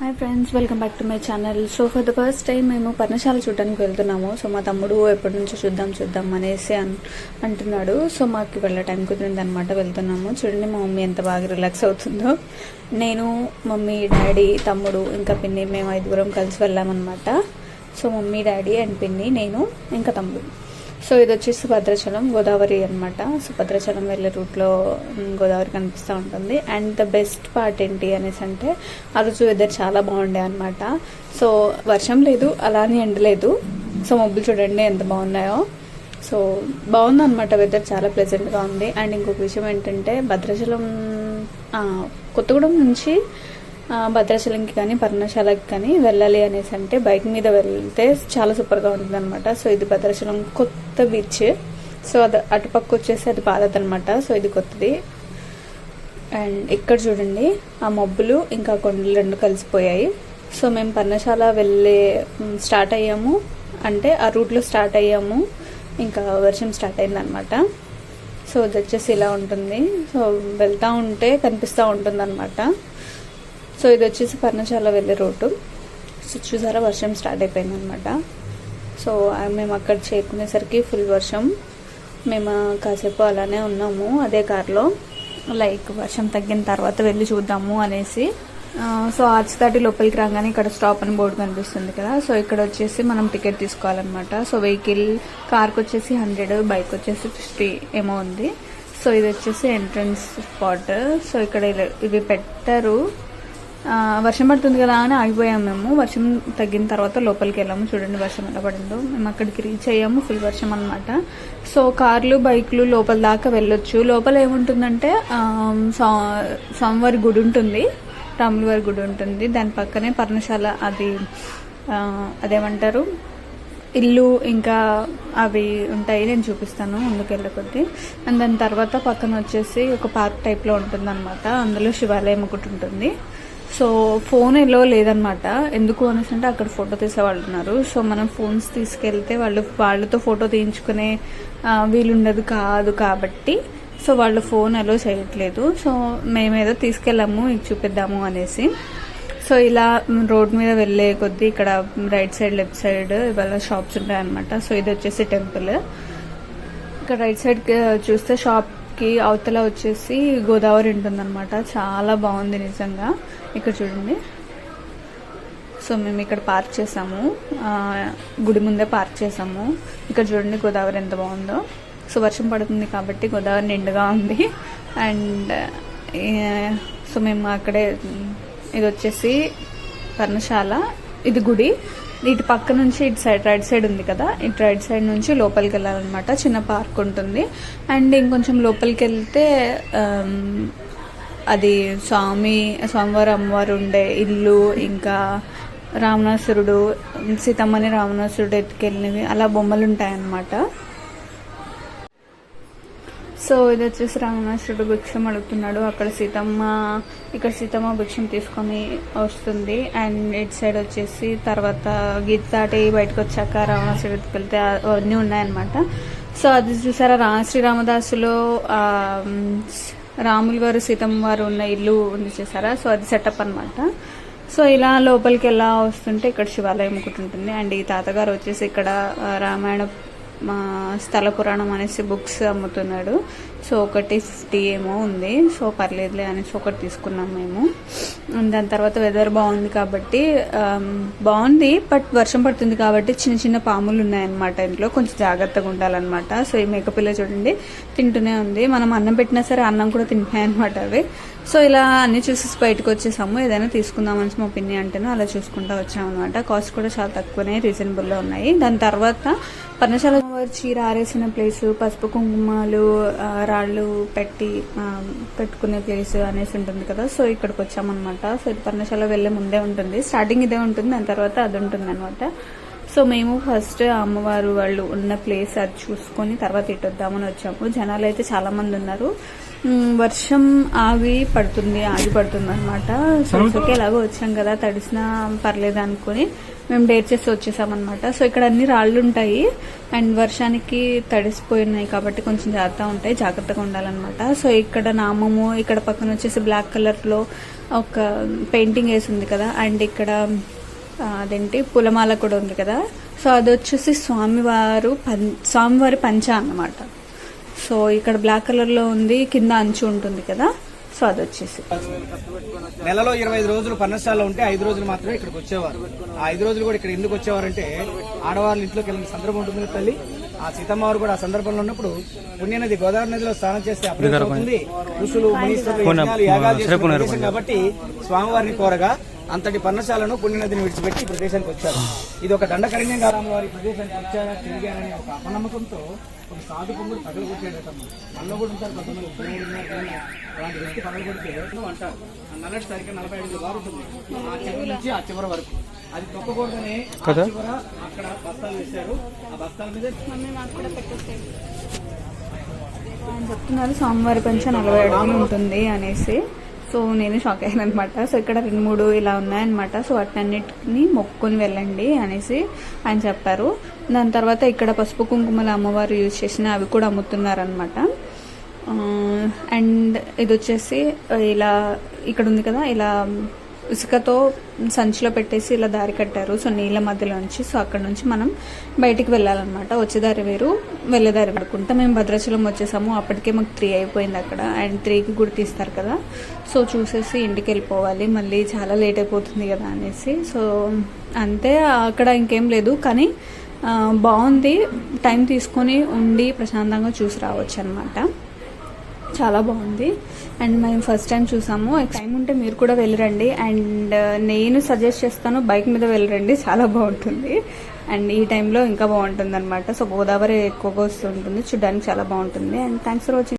Hi friends welcome back to my channel so for the first time మేము పర్ణశాల చూడడానికి వెళ్తున్నాము. So మా తమ్ముడు ఎప్పటి నుంచో చూద్దాం చూద్దాం అనేసి అన్- అంటున్నాడు. సో మాకు వెళ్ళే టైం కుదిరింది అనమాట వెళ్తున్నాము. చూడండి మా మమ్మీ ఎంత బాగా రిలాక్స్ అవుతుందో. నేను మమ్మీ డాడీ తమ్ముడు ఇంకా పిన్ని మేము ఐదుగురం కలిసి వెళ్ళామన్నమాట. సో మమ్మీ డాడీ అండ్ పిన్ని నేను ఇంకా తమ్ముడు. సో ఇది వచ్చేసి భద్రాచలం గోదావరి అన్నమాట. సో భద్రాచలం వెళ్ళే రూట్లో గోదావరి కనిపిస్తూ ఉంటుంది. అండ్ ద బెస్ట్ పార్ట్ ఏంటి అనేసి అంటే ఆ రోజు వెదర్ చాలా బాగుండే అనమాట సో వర్షం లేదు అలానే ఎండలేదు సో మబ్బులు చూడండి ఎంత బాగున్నాయో. సో బాగుందన్నమాట వెదర్ చాలా ప్లెజెంట్గా ఉంది. అండ్ ఇంకొక విషయం ఏంటంటే భద్రాచలం కొత్తగూడెం నుంచి భద్రాచలంకి కానీ పర్ణశాలకి కానీ వెళ్ళాలి అనేసి అంటే బైక్ మీద వెళ్తే చాలా సూపర్గా ఉంటుంది అనమాట సో ఇది భద్రాచలం కొత్త బీచ్. సో అది అటుపక్క వచ్చేసి అది పాతది అనమాట సో ఇది కొత్తది. అండ్ ఇక్కడ చూడండి ఆ మబ్బులు ఇంకా కొండలు రెండు కలిసిపోయాయి. సో మేము పర్ణశాల వెళ్ళే స్టార్ట్ అయ్యాము. అంటే ఆ రూట్లో స్టార్ట్ అయ్యాము. ఇంకా వర్షం స్టార్ట్ అయిందనమాట సో ఇది వచ్చేసి ఇలా ఉంటుంది. సో వెళ్తూ ఉంటే కనిపిస్తూ ఉంటుంది అనమాట సో ఇది వచ్చేసి పర్ణశాల వెళ్ళే రోడ్డు. సో చూసారా వర్షం స్టార్ట్ అయిపోయింది అనమాట సో మేము అక్కడ చేరుకునేసరికి ఫుల్ వర్షం. మేము కాసేపు అలానే ఉన్నాము అదే కార్లో. లైక్ వర్షం తగ్గిన తర్వాత వెళ్ళి చూద్దాము అనేసి. సో ఆర్చ్ దాటి లోపలికి రాగానే ఇక్కడ స్టాప్ అని బోర్డు కనిపిస్తుంది కదా. సో ఇక్కడ వచ్చేసి మనం టికెట్ తీసుకోవాలన్నమాట. సో వెహికల్ కార్కి వచ్చేసి హండ్రెడ్ బైక్ వచ్చేసి ఫిఫ్టీ ఏమో ఉంది. సో ఇది వచ్చేసి ఎంట్రన్స్ స్పాట్. సో ఇక్కడ ఇలా- ఇవి పెట్టారు. వర్షం పడుతుంది కదా అని ఆగిపోయాము మేము. వర్షం తగ్గిన తర్వాత లోపలికి వెళ్ళాము. చూడండి వర్షం ఎలా పడిందో. మేము అక్కడికి రీచ్ అయ్యాము. ఫుల్ వర్షం అనమాట సో కార్లు బైక్లు లోపల దాకా వెళ్ళొచ్చు. లోపల ఏముంటుందంటే సోమవారి గుడి ఉంటుంది. రాములవారి గుడి ఉంటుంది. దాని పక్కనే పర్ణశాల అది అదేమంటారు? ఇల్లు ఇంకా అవి ఉంటాయి. నేను చూపిస్తాను ముందుకు వెళ్ళే కొద్దీ. అండ్ దాని తర్వాత పక్కన వచ్చేసి ఒక పార్క్ టైప్లో ఉంటుంది అనమాట అందులో శివాలయం ఒకటి ఉంటుంది. సో ఫోన్ ఎలో లేదనమాట. ఎందుకు అనేసి అంటే అక్కడ ఫోటో తీసేవాళ్ళు ఉన్నారు. సో మనం ఫోన్స్ తీసుకెళ్తే వాళ్ళు వాళ్ళతో ఫోటో తీయించుకునే వీలుండదు కాదు కాబట్టి సో వాళ్ళు ఫోన్ అలో చేయట్లేదు. సో మేమేదో తీసుకెళ్ళాము ఇది చూపిద్దాము అనేసి. సో ఇలా రోడ్ మీద వెళ్ళే కొద్దీ ఇక్కడ రైట్ సైడ్ లెఫ్ట్ సైడ్ ఇవాళ షాప్స్ ఉంటాయన్నమాట. సో ఇది వచ్చేసి టెంపుల్. ఇక్కడ రైట్ సైడ్ చూస్తే షాప్కి అవతల వచ్చేసి గోదావరి ఉంటుందన్నమాట. చాలా బాగుంది నిజంగా. ఇక్కడ చూడండి. సో మేము ఇక్కడ పార్క్ చేసాము. గుడి ముందే పార్క్ చేసాము. ఇక్కడ చూడండి గోదావరి ఎంత బాగుందో. సో వర్షం పడుతుంది కాబట్టి గోదావరి నిండుగా ఉంది. అండ్ సో మేము అక్కడే ఇది వచ్చేసి పర్ణశాల. ఇది గుడి. ఇటు పక్క నుంచి ఇటు సైడ్ రైట్ సైడ్ ఉంది కదా. ఇటు రైట్ సైడ్ నుంచి లోపలికి వెళ్ళాలన్నమాట. చిన్న పార్క్ ఉంటుంది. అండ్ ఇంకొంచెం లోపలికి వెళ్తే అది స్వామి స్వామివారు అమ్మవారు ఉండే ఇల్లు ఇంకా రావణాసురుడు సీతమ్మని రావణాసురుడు ఎత్తుకెళ్ళినవి అలా బొమ్మలు ఉంటాయన్నమాట సో ఇది వచ్చేసి రావణాసురుడు భిక్షం అడుగుతున్నాడు. అక్కడ సీతమ్మ ఇక్కడ సీతమ్మ భిక్షం తీసుకొని వస్తుంది. అండ్ ఇటు సైడ్ వచ్చేసి తర్వాత గీతాటి బయటకు వచ్చాక రావణాసురుడు వెళ్తే అవన్నీ ఉన్నాయన్నమాట. సో అది చూసారా? రా శ్రీరామదాసులో రాములు గారు సీతమ్మ వారు ఉన్న ఇల్లు ఉంది చేసారా? సో అది సెటప్ అన్నమాట. సో ఇలా లోపలికి ఎలా వస్తుంటే ఇక్కడ శివాలయం ఒకటి ఉంటుంది. అండ్ ఈ తాతగారు వచ్చేసి ఇక్కడ రామాయణ మా స్థల పురాణం అనేసి బుక్స్ అమ్ముతున్నాడు. సో ఒకటి ఫిఫ్టీ ఏమో ఉంది. సో పర్లేదులే అనేసి ఒకటి తీసుకున్నాం మేము. దాని తర్వాత వెదర్ బాగుంది కాబట్టి బాగుంది. బట్ వర్షం పడుతుంది కాబట్టి చిన్న చిన్న పాములు ఉన్నాయన్నమాట ఇంట్లో. కొంచెం జాగ్రత్తగా ఉండాలన్నమాట. సో ఈ మేకపిల్ల చూడండి తింటూనే ఉంది. మనం అన్నం పెట్టినా సరే అన్నం కూడా తింటున్నాయన్నమాట అవి. సో ఇలా అన్ని చూసేసి బయటకు వచ్చేసాము. ఏదైనా తీసుకుందాం అనేసి మా పిన్ని అంటేనో అలా చూసుకుంటా వచ్చామన్నమాట. కాస్ట్ కూడా చాలా తక్కువనే రీజనబుల్లో ఉన్నాయి. దాని తర్వాత పర్ణశాల చీర ఆరేసిన ప్లేస్ పసుపు కుంకుమాలు రాళ్ళు పెట్టి పెట్టుకునే ప్లేస్ అనేసి ఉంటుంది కదా. సో ఇక్కడికి వచ్చామన్నమాట. సో ఇది పర్ణశాల వెళ్ళే ముందే ఉంటుంది. స్టార్టింగ్ ఇదే ఉంటుంది. దాని తర్వాత అది ఉంటుంది అనమాట సో మేము ఫస్ట్ అమ్మవారు వాళ్ళు ఉన్న ప్లేస్ అది చూసుకొని తర్వాత ఇటు వద్దామని వచ్చాము. జనాలు అయితే చాలా మంది ఉన్నారు. వర్షం ఆగి పడుతుంది ఆగి పడుతుంది అనమాట సో ఇసుక ఎలాగో వచ్చాం కదా తడిసినా పర్లేదు అనుకుని మేము డేట్ చేసి వచ్చేసాం అనమాట సో ఇక్కడ అన్ని రాళ్ళు ఉంటాయి. అండ్ వర్షానికి తడిసిపోయినాయి కాబట్టి కొంచెం జాగ్రత్తగా ఉంటాయి జాగ్రత్తగా ఉండాలన్నమాట. సో ఇక్కడ నామము ఇక్కడ పక్కన వచ్చేసి బ్లాక్ కలర్లో ఒక పెయింటింగ్ వేసి ఉంది కదా. అండ్ ఇక్కడ అదేంటి పులమాల కూడా ఉంది కదా. సో అది వచ్చేసి స్వామివారు పం స్వామివారి పంచ అన్నమాట. సో ఇక్కడ బ్లాక్ కలర్లో ఉంది కింద అంచు ఉంటుంది కదా. సో అది వచ్చేసి నెలలో ఇరవై ఐదు రోజులు పర్ణశాలలో ఉంటే ఐదు రోజులు మాత్రమే ఇక్కడికి వచ్చేవారు. ఆ ఐదు రోజులు కూడా ఇక్కడ ఎందుకు వచ్చేవారంటే ఆడవాళ్ళ ఇంట్లోకి వెళ్ళిన సందర్భం ఉంటుంది కదా తల్లి. ఆ సీతమ్మ వారు కూడా ఆ సందర్భంలో ఉన్నప్పుడు పుణ్యనది గోదావరి నదిలో స్నానం చేస్తే అప్పుడు అవుతుంది. ఋషులు యాగాలు కాబట్టి స్వామివారిని కోరగా అంతటి పర్ణశాలను పుణ్యనదిని విడిచిపెట్టి ఈ ప్రదేశానికి వచ్చారు. ఇది ఒక దండకరణ్యం కాలం వారి ప్రదేశానికి వచ్చారా తిరిగారనే ఒక అపనమ్మకంతో ఒక సాధు పొంగుడు పగలు కొట్టాడట మనలో కూడా ఉంటారు కొంతమంది దేవుడు ఉన్నారు కానీ అలాంటి వ్యక్తి పగలు కొడితే నువ్వు అంటారు నల్లటి సరిగ్గా నలభై ఐదు బారు ఉంటుంది. ఆ చివరి నుంచి ఆ చివరి వరకు. అది తొక్కకూడదని ఆ చివర అక్కడ బస్తాలు వేశారు. ఆ బస్తాల మీద ఆయన చెప్తున్నారు. స్వామివారి పంచ నలభై అడుగులు ఉంటుంది అనేసి. సో నేను షాక్ అయ్యాను అనమాట సో ఇక్కడ రెండు మూడు ఇలా ఉన్నాయన్నమాట. సో వాటన్నిటిని మొక్కుకొని వెళ్ళండి అనేసి ఆయన చెప్పారు. దాని తర్వాత ఇక్కడ పసుపు కుంకుమల అమ్మవారు యూజ్ చేసిన అవి కూడా అమ్ముతున్నారనమాట అండ్ ఇది వచ్చేసి ఇలా ఇక్కడ ఉంది కదా ఇలా ఇసుకతో సంచిలో పెట్టేసి ఇలా దారి కట్టారు. సో నీళ్ళ మధ్యలో నుంచి సో అక్కడ నుంచి మనం బయటికి వెళ్ళాలన్నమాట. వచ్చే దారి వేరు వెళ్ళే దారి పడుకుంటా. మేము భద్రాచలం వచ్చేసాము. అప్పటికే మాకు త్రీ అయిపోయింది అక్కడ. అండ్ త్రీకి కూడా తీస్తారు కదా. సో చూసేసి ఇంటికి వెళ్ళిపోవాలి. మళ్ళీ చాలా లేట్ అయిపోతుంది కదా అనేసి. సో అంతే. అక్కడ ఇంకేం లేదు. కానీ బాగుంది. టైం తీసుకొని ఉండి ప్రశాంతంగా చూసి రావచ్చు అనమాట చాలా బాగుంది. అండ్ మేము ఫస్ట్ టైం చూసాము. టైం ఉంటే మీరు కూడా వెళ్ళరండి. అండ్ uh, నేను సజెస్ట్ చేస్తాను బైక్ మీద వెళ్ళరండి. చాలా బాగుంటుంది. అండ్ ఈ టైంలో ఇంకా బాగుంటుంది అనమాట సో గోదావరి ఎక్కువగా వస్తుంటుంది. చూడడానికి చాలా బాగుంటుంది. And thanks for watching